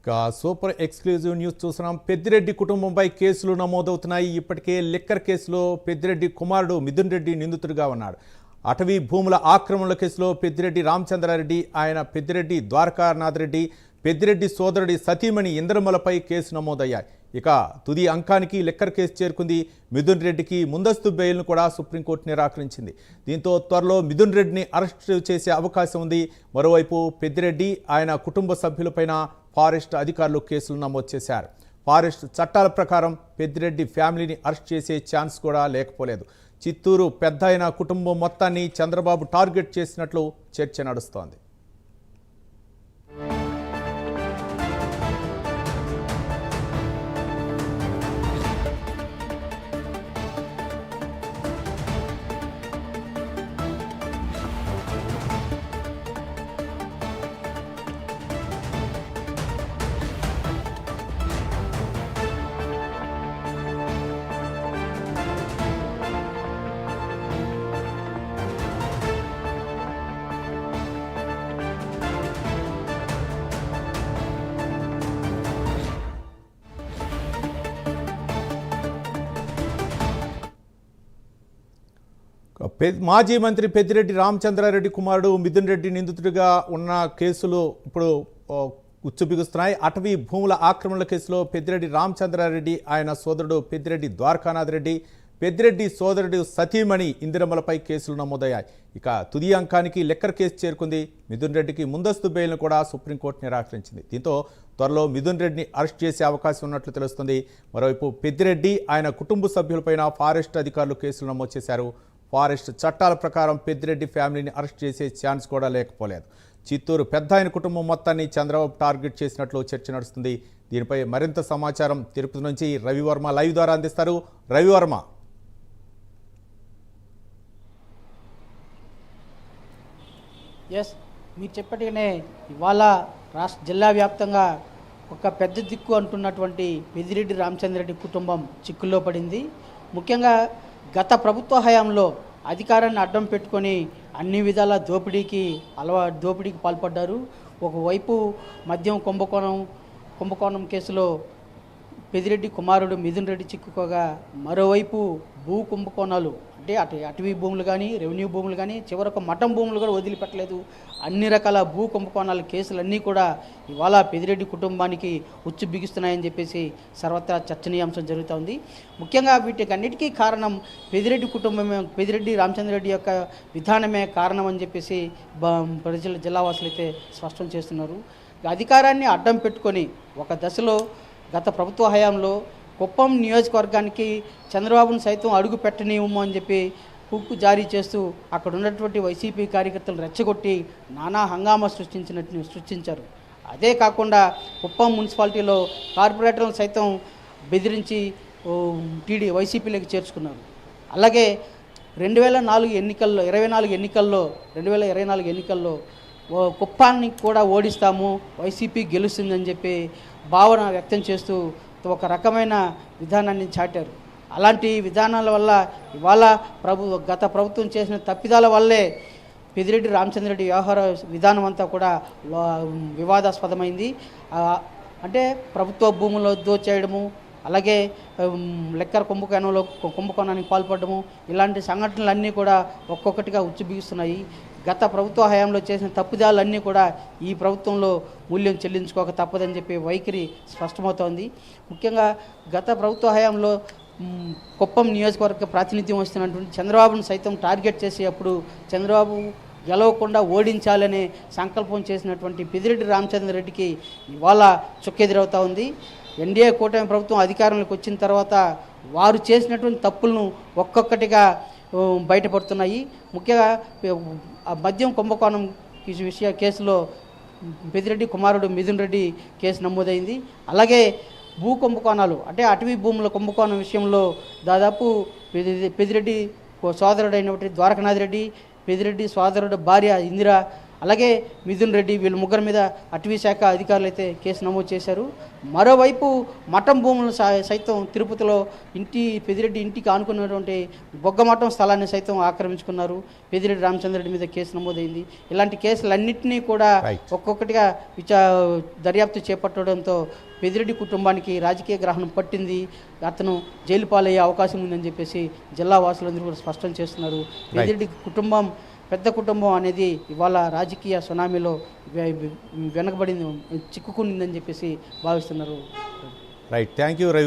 ఇక super exclusive news చూస్తున్నాం. పెద్దిరెడ్డి కుటుంబంపై కేసులు నమోదవుతున్నాయి. ఇప్పటికే లిక్కర్ కేసులో పెద్దిరెడ్డి కుమారుడు మిథున్ రెడ్డి నిందితుడిగా ఉన్నాడు. అటవీ భూముల ఆక్రమణల కేసులో పెద్దిరెడ్డి రామచంద్రారెడ్డి ఆయన పెద్దిరెడ్డి ద్వారకానాథ్ రెడ్డి పెద్దిరెడ్డి సోదరుడి సతీమణి ఇంద్రమలపై కేసు నమోదయ్యాయి. ఇక తుది అంకానికి లిక్కర్ కేసు చేరుకుంది మిథున్ రెడ్డికి ముందస్తు బెయిల్ను కూడా సుప్రీంకోర్టు నిరాకరించింది. దీంతో త్వరలో మిథున్ రెడ్డిని అరెస్టు చేసే అవకాశం ఉంది. మరోవైపు పెద్దిరెడ్డి ఆయన కుటుంబ సభ్యులపైన ఫారెస్ట్ అధికారులు కేసులు నమోదు చేశారు. ఫారెస్ట్ చట్టాల ప్రకారం పెద్దిరెడ్డి ఫ్యామిలీని అరెస్ట్ చేసే ఛాన్స్ కూడా లేకపోలేదు. చిత్తూరు పెద్ద కుటుంబం మొత్తాన్ని చంద్రబాబు టార్గెట్ చేసినట్లు చర్చ నడుస్తోంది. మాజీ మంత్రి పెద్దిరెడ్డి రామచంద్రారెడ్డి కుమారుడు మిథున్ రెడ్డి నిందితుడిగా ఉన్న కేసులు ఇప్పుడు ఉచ్చుబిగుస్తున్నాయి. ఉచ్చు బిగుస్తున్నాయి అటవీ భూముల ఆక్రమణల కేసులో పెద్దిరెడ్డి రామచంద్రారెడ్డి ఆయన సోదరుడు పెద్దిరెడ్డి ద్వారకానాథ్ రెడ్డి పెద్దిరెడ్డి సోదరుడు సతీమణి ఇందిరమ్మలపై కేసులు నమోదయ్యాయి. ఇక తుది అంకానికి లెక్కర్ కేసు చేరుకుంది. మిథున్ రెడ్డికి ముందస్తు బెయిల్ను కూడా సుప్రీంకోర్టు నిరాకరించింది. దీంతో త్వరలో మిథున్ రెడ్డిని అరెస్ట్ చేసే అవకాశం ఉన్నట్లు తెలుస్తుంది. మరోవైపు పెద్దిరెడ్డి ఆయన కుటుంబ సభ్యులపైన ఫారెస్ట్ అధికారులు కేసులు నమోదు చేశారు. ఫారెస్ట్ చట్టాల ప్రకారం పెద్దిరెడ్డి ఫ్యామిలీని అరెస్ట్ చేసే ఛాన్స్ కూడా లేకపోలేదు. చిత్తూరు పెద్ద ఆయన కుటుంబం మొత్తాన్ని చంద్రబాబు టార్గెట్ చేసినట్లు చర్చ నడుస్తుంది. దీనిపై మరింత సమాచారం తిరుపతి నుంచి రవివర్మ లైవ్ ద్వారా అందిస్తారు. రవివర్మ. ఎస్ మీరు చెప్పట్టుగానే ఇవాళ రాష్ట్ర జిల్లా వ్యాప్తంగా ఒక పెద్ద దిక్కు అంటున్నటువంటి పెద్దిరెడ్డి రామచంద్రరెడ్డి కుటుంబం చిక్కుల్లో పడింది. ముఖ్యంగా గత ప్రభుత్వ హయాంలో అధికారాన్ని అడ్డం పెట్టుకొని అన్ని విధాల దోపిడీకి అలవా దోపిడీకి పాల్పడ్డారు. ఒకవైపు మద్యం కుంభకోణం కుంభకోణం కేసులో పెదిరెడ్డి కుమారుడు మిథున్ రెడ్డి చిక్కుకోగా మరోవైపు భూ కుంభకోణాలు అంటే అటు అటవీ భూములు కానీ రెవెన్యూ భూములు కానీ చివరకు మఠం భూములు కూడా వదిలిపెట్టలేదు. అన్ని రకాల భూ కుంభకోణాల కేసులన్నీ కూడా ఇవాళ పెదిరెడ్డి కుటుంబానికి ఉచ్చు బిగిస్తున్నాయని చెప్పేసి సర్వత్రా చర్చనీయాంశం జరుగుతూ ఉంది. ముఖ్యంగా వీటికన్నిటికీ కారణం పెదిరెడ్డి కుటుంబమే పెదిరెడ్డి రామచంద్రరెడ్డి యొక్క విధానమే కారణం అని చెప్పేసి ప్రజలు జిల్లావాసులు అయితే స్పష్టం చేస్తున్నారు. అధికారాన్ని అడ్డం పెట్టుకొని ఒక దశలో గత ప్రభుత్వ హయాంలో కుప్పం నియోజకవర్గానికి చంద్రబాబును సైతం అడుగు పెట్టనీయము అని చెప్పి హుక్కు జారీ చేస్తూ అక్కడ ఉన్నటువంటి వైసీపీ కార్యకర్తలు రెచ్చగొట్టి నానా హంగామా సృష్టించినట్టు సృష్టించారు. అదే కాకుండా కుప్పం మున్సిపాలిటీలో కార్పొరేటర్లను సైతం బెదిరించి టీడీ వైసీపీలోకి చేర్చుకున్నారు. అలాగే రెండు వేల నాలుగు ఎన్నికల్లో ఇరవై నాలుగు ఎన్నికల్లో రెండు వేల ఇరవై నాలుగు ఎన్నికల్లో కుప్పాన్ని కూడా ఓడిస్తాము వైసీపీ గెలుస్తుందని చెప్పి భావన వ్యక్తం చేస్తూ ఒక రకమైన విధానాన్ని చాటారు. అలాంటి విధానాల వల్ల ఇవాళ ప్రభు గత ప్రభుత్వం చేసిన తప్పిదాల వల్లే పెదిరెడ్డి రామచంద్రరెడ్డి వ్యవహార విధానం అంతా కూడా వివాదాస్పదమైంది. అంటే ప్రభుత్వ భూములు దోచేయడము అలాగే లెక్కర కుంభకోణంలో కుంభకోణానికి పాల్పడము ఇలాంటి సంఘటనలన్నీ కూడా ఒక్కొక్కటిగా ఉచ్చిబిగుస్తున్నాయి. గత ప్రభుత్వ హయాంలో చేసిన తప్పుదాలన్నీ కూడా ఈ ప్రభుత్వంలో మూల్యం చెల్లించుకోక తప్పదని చెప్పి వైఖరి స్పష్టమవుతోంది. ముఖ్యంగా గత ప్రభుత్వ హయాంలో కుప్పం నియోజకవర్గ ప్రాతినిధ్యం వస్తున్నటువంటి చంద్రబాబును సైతం టార్గెట్ చేసి అప్పుడు చంద్రబాబు గెలవకుండా ఓడించాలనే సంకల్పం చేసినటువంటి పెదిరెడ్డి రామచంద్రరెడ్డికి ఇవాళ చుక్కెదురవుతా ఉంది. ఎన్డీఏ కూటమి ప్రభుత్వం అధికారంలోకి వచ్చిన తర్వాత వారు చేసినటువంటి తప్పులను ఒక్కొక్కటిగా బయటపడుతున్నాయి. ముఖ్యంగా మద్యం కుంభకోణం విషయ కేసులో పెదిరెడ్డి కుమారుడు మిథున్ రెడ్డి కేసు నమోదైంది. అలాగే భూ కుంభకోణాలు అంటే అటవీ భూముల కుంభకోణం విషయంలో దాదాపు పెదిరెడ్డి సోదరుడైనటువంటి ద్వారకనాథ్ రెడ్డి పెదిరెడ్డి సోదరుడు భార్య ఇందిర అలాగే మిథున్ రెడ్డి వీళ్ళ ముగ్గురు మీద అటవీ శాఖ అధికారులు అయితే కేసు నమోదు చేశారు. మరోవైపు మఠం భూములు సై- సైతం తిరుపతిలో ఇంటి పెదిరెడ్డి ఇంటికి ఆనుకున్నటువంటి బొగ్గమఠం స్థలాన్ని సైతం ఆక్రమించుకున్నారు. పెదిరెడ్డి రామచంద్రరెడ్డి మీద కేసు నమోదైంది. ఇలాంటి కేసులన్నింటినీ కూడా. ఒక్కొక్కటిగా విచా దర్యాప్తు చేపట్టడంతో పెదిరెడ్డి కుటుంబానికి రాజకీయ గ్రహణం పట్టింది. అతను జైలు పాలయ్యే అవకాశం ఉందని చెప్పేసి జిల్లా వాసులందరూ కూడా స్పష్టం చేస్తున్నారు. పెదిరెడ్డి కుటుంబం పెద్ద కుటుంబం అనేది ఇవాళ రాజకీయ సునామీలో వెనకబడింది చిక్కుకునిందని చెప్పేసి భావిస్తున్నారు. Right thank you Ravi